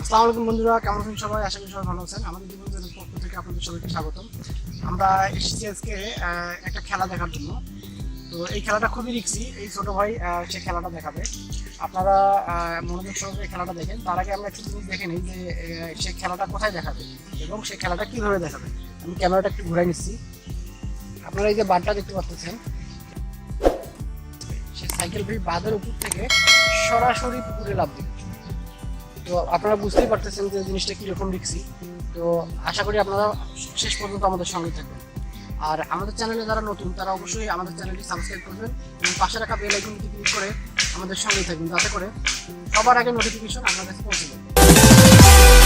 আসসালামু আলাইকুম বন্ধুরা, কেমন আছেন সবাই? আশা করি সবাই ভালো আছেন। আমাদের জীবন জনের পক্ষ থেকে আপনাদের সবাইকে স্বাগতম। আমরা এসেছি আজকে একটা খেলা দেখার জন্য। তো এই খেলাটা খুবই রিক্সি। এই ছোট ভাই সে খেলাটা দেখাবে। আপনারা মনোযোগ সহকারে খেলাটা দেখেন। তার আগে আমরা একটু জিনিস দেখে নিই যে সে খেলাটা কোথায় দেখাবে এবং সে খেলাটা কীভাবে দেখাবে। আমি ক্যামেরাটা একটু ঘুরাই নিচ্ছি। আপনারা এই যে বারটা দেখতে পাচ্ছেন, সে সাইকেল ভাই বাঁধের উপর থেকে সরাসরি পুকুরে লাভ দিবে। তো আপনারা বুঝতেই পারতেছেন যে জিনিসটা কীরকম রিক্সি তো আশা করি আপনারা শেষ পর্যন্ত আমাদের সঙ্গে থাকবেন। আর আমাদের চ্যানেলে যারা নতুন, তারা অবশ্যই আমাদের চ্যানেলটি সাবস্ক্রাইব করবেন এবং পাশে রাখা বেল আইকনটি ক্লিক করে আমাদের সঙ্গে থাকবেন। যাতে করে সবার আগে নোটিফিকেশন আপনার কাছে পৌঁছে যাবে